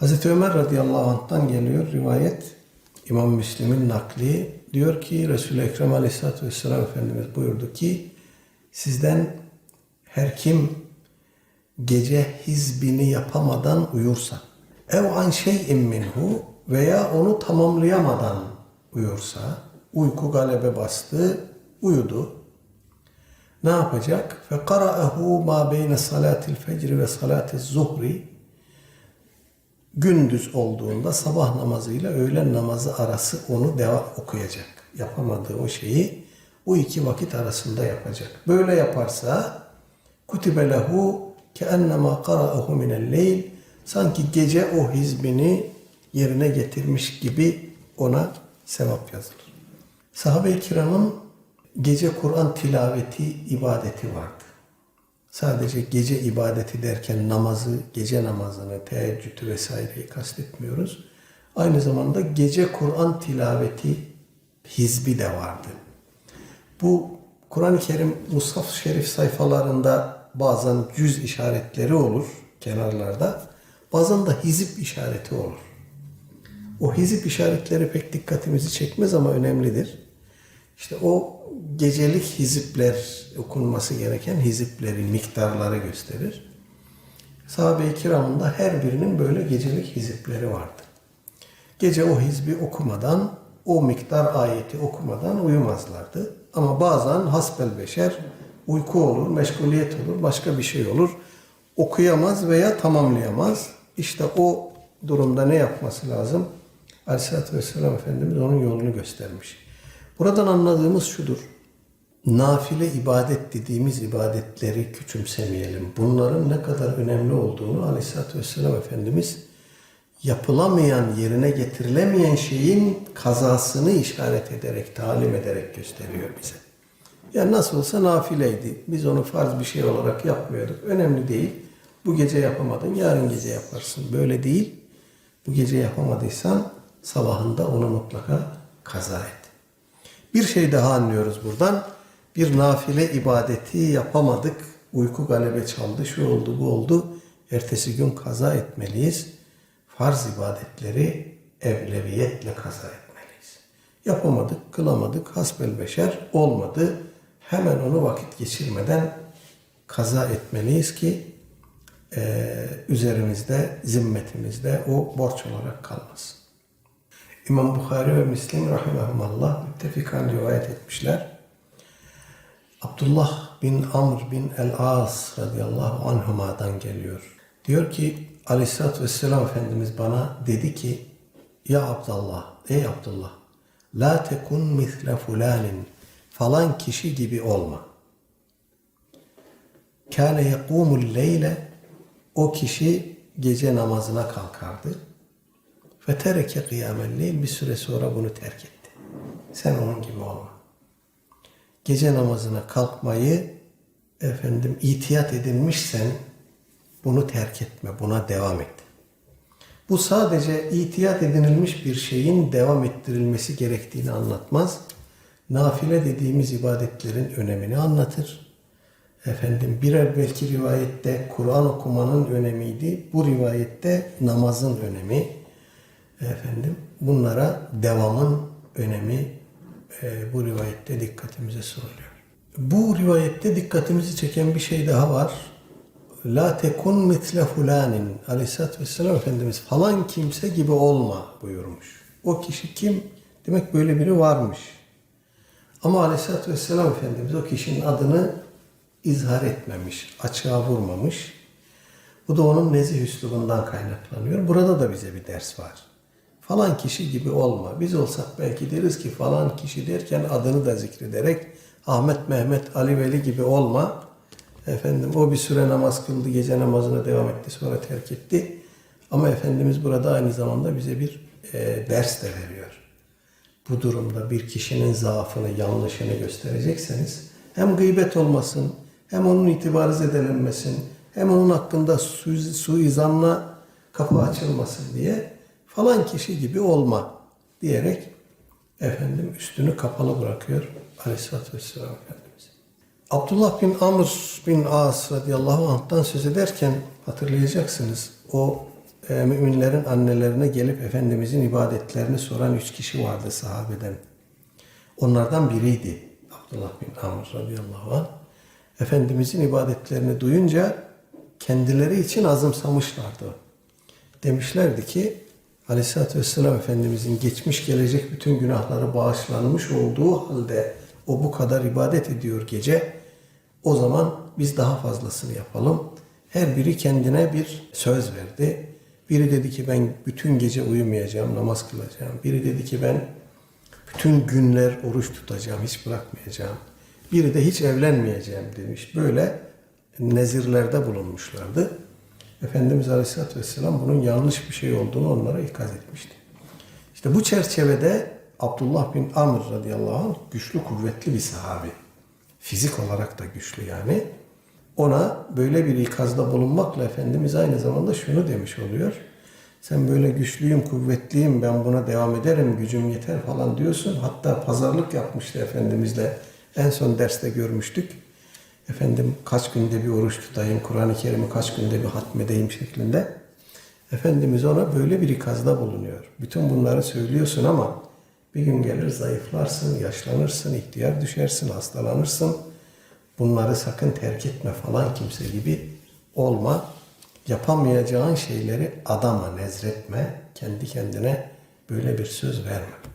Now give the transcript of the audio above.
Hazreti Ömer radıyallahu anh'tan geliyor rivayet. İmam Müslim'in nakli diyor ki Resul-i Ekrem aleyhissalatü vesselam Efendimiz buyurdu ki sizden her kim gece hizbini yapamadan uyursa ev an şey'in minhu veya onu tamamlayamadan uyursa uyku galebe bastı uyudu ne yapacak? Fe qara'ahu ma beyne salatil fecri ve gündüz olduğunda sabah namazıyla öğlen namazı arası onu devam okuyacak. Yapamadığı o şeyi bu iki vakit arasında yapacak. Böyle yaparsa kutibe lehu keennema qara'ahu minel leyl sanki gece o hizbini yerine getirmiş gibi ona sevap yazılır. Sahabe-i kiramın gece Kur'an tilaveti ibadeti vardı. Sadece gece ibadeti derken namazı, gece namazını, teheccüdü vesaireyi kastetmiyoruz. Aynı zamanda gece Kur'an tilaveti hizbi de vardı. Bu Kur'an-ı Kerim Mushaf Şerif sayfalarında bazen cüz işaretleri olur kenarlarda. Bazen de hizip işareti olur. O hizip işaretleri pek dikkatimizi çekmez ama önemlidir. İşte o gecelik hizipler okunması gereken hizipleri, miktarları gösterir. Sahabe-i kiramın her birinin böyle gecelik hizipleri vardı. Gece o hizbi okumadan, o miktar ayeti okumadan uyumazlardı. Ama bazen hasbel beşer uyku olur, meşguliyet olur, başka bir şey olur. Okuyamaz veya tamamlayamaz. İşte o durumda ne yapması lazım? Aleyhisselatü Vesselam Efendimiz onun yolunu göstermiş. Buradan anladığımız şudur. Nafile ibadet dediğimiz ibadetleri küçümsemeyelim. Bunların ne kadar önemli olduğunu Aleyhisselatü Vesselam Efendimiz yapılamayan, yerine getirilemeyen şeyin kazasını işaret ederek, talim ederek gösteriyor bize. Yani nasıl olsa nafileydi. Biz onu farz bir şey olarak yapmıyorduk. Önemli değil. Bu gece yapamadın, yarın gece yaparsın. Böyle değil. Bu gece yapamadıysan sabahında onu mutlaka kaza et. Bir şey daha anlıyoruz buradan. Bir nafile ibadeti yapamadık. Uyku galebe çaldı, şu oldu, bu oldu. Ertesi gün kaza etmeliyiz. Farz ibadetleri evleviyetle kaza etmeliyiz. Yapamadık, kılamadık, hasbel beşer olmadı. Hemen onu vakit geçirmeden kaza etmeliyiz ki e, üzerimizde, zimmetimizde o borç olarak kalmasın. İmam Bukhari ve Müslim rahimahumallah müttefikan rivayet etmişler. Abdullah bin Amr bin el-As radıyallahu anhuma'dan geliyor. Diyor ki aleyhissalatü vesselam Efendimiz bana dedi ki Ya Abdullah, ey Abdullah La tekun misle fulanin falan kişi gibi olma. Kâne yekûmul leyle o kişi gece namazına kalkardı. Fetereke kıyamelleyin bir süre sonra bunu terk etti. Sen onun gibi olma. Gece namazına kalkmayı efendim itiyat edinmişsen bunu terk etme, buna devam et. Bu sadece itiyat edinilmiş bir şeyin devam ettirilmesi gerektiğini anlatmaz. Nafile dediğimiz ibadetlerin önemini anlatır. Efendim bir evvelki rivayette Kur'an okumanın önemiydi. Bu rivayette namazın önemi. Efendim bunlara devamın önemi e, bu rivayette dikkatimize sunuluyor. Bu rivayette dikkatimizi çeken bir şey daha var. La tekun mitle fulanin aleyhissalatü vesselam Efendimiz falan kimse gibi olma buyurmuş. O kişi kim? Demek böyle biri varmış. Ama aleyhissalatü vesselam Efendimiz o kişinin adını izhar etmemiş, açığa vurmamış. Bu da onun nezih üslubundan kaynaklanıyor. Burada da bize bir ders var. Falan kişi gibi olma. Biz olsak belki deriz ki falan kişi derken adını da zikrederek Ahmet, Mehmet, Ali Veli gibi olma. Efendim o bir süre namaz kıldı, gece namazına devam etti, sonra terk etti. Ama Efendimiz burada aynı zamanda bize bir e, ders de veriyor. Bu durumda bir kişinin zaafını, yanlışını gösterecekseniz hem gıybet olmasın, hem onun itibarı zedelenmesin, hem onun hakkında su, suizanla kapı açılmasın diye falan kişi gibi olma diyerek efendim üstünü kapalı bırakıyor Aleyhisselatü Vesselam Efendimiz. Abdullah bin Amr bin As radıyallahu anh'tan söz ederken hatırlayacaksınız. O e, müminlerin annelerine gelip Efendimizin ibadetlerini soran üç kişi vardı sahabeden. Onlardan biriydi Abdullah bin Amr radıyallahu anh. Efendimizin ibadetlerini duyunca kendileri için azımsamışlardı. Demişlerdi ki Aleyhisselatü Vesselam Efendimizin geçmiş gelecek bütün günahları bağışlanmış olduğu halde o bu kadar ibadet ediyor gece. O zaman biz daha fazlasını yapalım. Her biri kendine bir söz verdi. Biri dedi ki ben bütün gece uyumayacağım, namaz kılacağım. Biri dedi ki ben bütün günler oruç tutacağım, hiç bırakmayacağım. Biri de hiç evlenmeyeceğim demiş. Böyle nezirlerde bulunmuşlardı. Efendimiz Aleyhisselatü Vesselam bunun yanlış bir şey olduğunu onlara ikaz etmişti. İşte bu çerçevede Abdullah bin Amr radıyallahu anh güçlü kuvvetli bir sahabi. Fizik olarak da güçlü yani. Ona böyle bir ikazda bulunmakla Efendimiz aynı zamanda şunu demiş oluyor. Sen böyle güçlüyüm, kuvvetliyim, ben buna devam ederim, gücüm yeter falan diyorsun. Hatta pazarlık yapmıştı Efendimizle. En son derste görmüştük. Efendim kaç günde bir oruç tutayım, Kur'an-ı Kerim'i kaç günde bir hatmedeyim şeklinde. Efendimiz ona böyle bir ikazda bulunuyor. Bütün bunları söylüyorsun ama bir gün gelir zayıflarsın, yaşlanırsın, ihtiyar düşersin, hastalanırsın. Bunları sakın terk etme falan kimse gibi olma. Yapamayacağın şeyleri adama nezretme. Kendi kendine böyle bir söz verme.